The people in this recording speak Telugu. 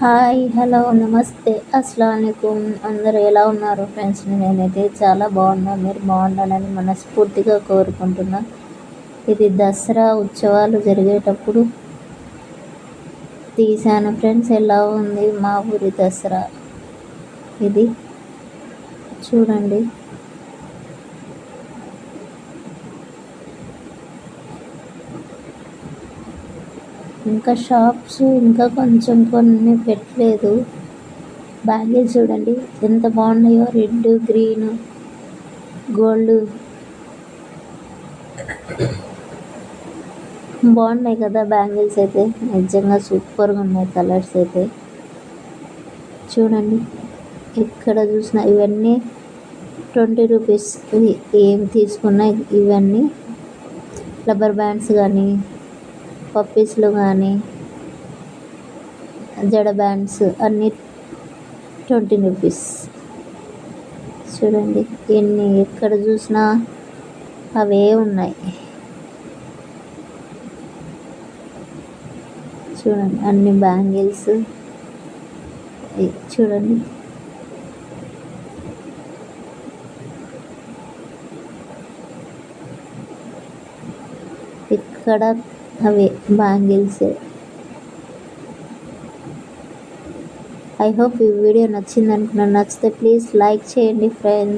హాయ్ హలో నమస్తే. అస్సలం అందరూ ఎలా ఉన్నారు ఫ్రెండ్స్? నేనైతే చాలా బాగున్నాను మీరు బాగుండాలని మనస్ఫూర్తిగా కోరుకుంటున్నా. ఇది దసరా ఉత్సవాలు జరిగేటప్పుడు తీశాను ఫ్రెండ్స్. ఎలా ఉంది మా ఊరి దసరా? ఇది చూడండి. ఇంకా షాప్స్ ఇంకా కొంచెం కొన్ని పెట్టలేదు. బ్యాంగిల్స్ చూడండి ఎంత బాగున్నాయో రెడ్ గ్రీన్ గోల్డ్. బాగున్నాయి కదా బ్యాంగిల్స్ అయితే నిజంగా సూపర్గా ఉన్నాయి కలర్స్ అయితే. చూడండి ఎక్కడ చూసినా ఇవన్నీ ట్వంటీ రూపీస్ ఏం తీసుకున్నా ఇవన్నీ. రబ్బర్ బ్యాండ్స్ కానీ పప్పీస్లు కానీ జడ బ్యాండ్స్ అన్నీ ట్వంటీ రూపీస్. చూడండి ఎన్ని ఎక్కడ చూసినా అవే ఉన్నాయి. చూడండి అన్ని బ్యాంగిల్స్. చూడండి. ఇక్కడ అవే బ్యాంగిల్స్ ఐ హోప్ ఈ వీడియో నచ్చింది అనుకున్నాను. నచ్చితే ప్లీజ్ లైక్ చేయండి ఫ్రెండ్స్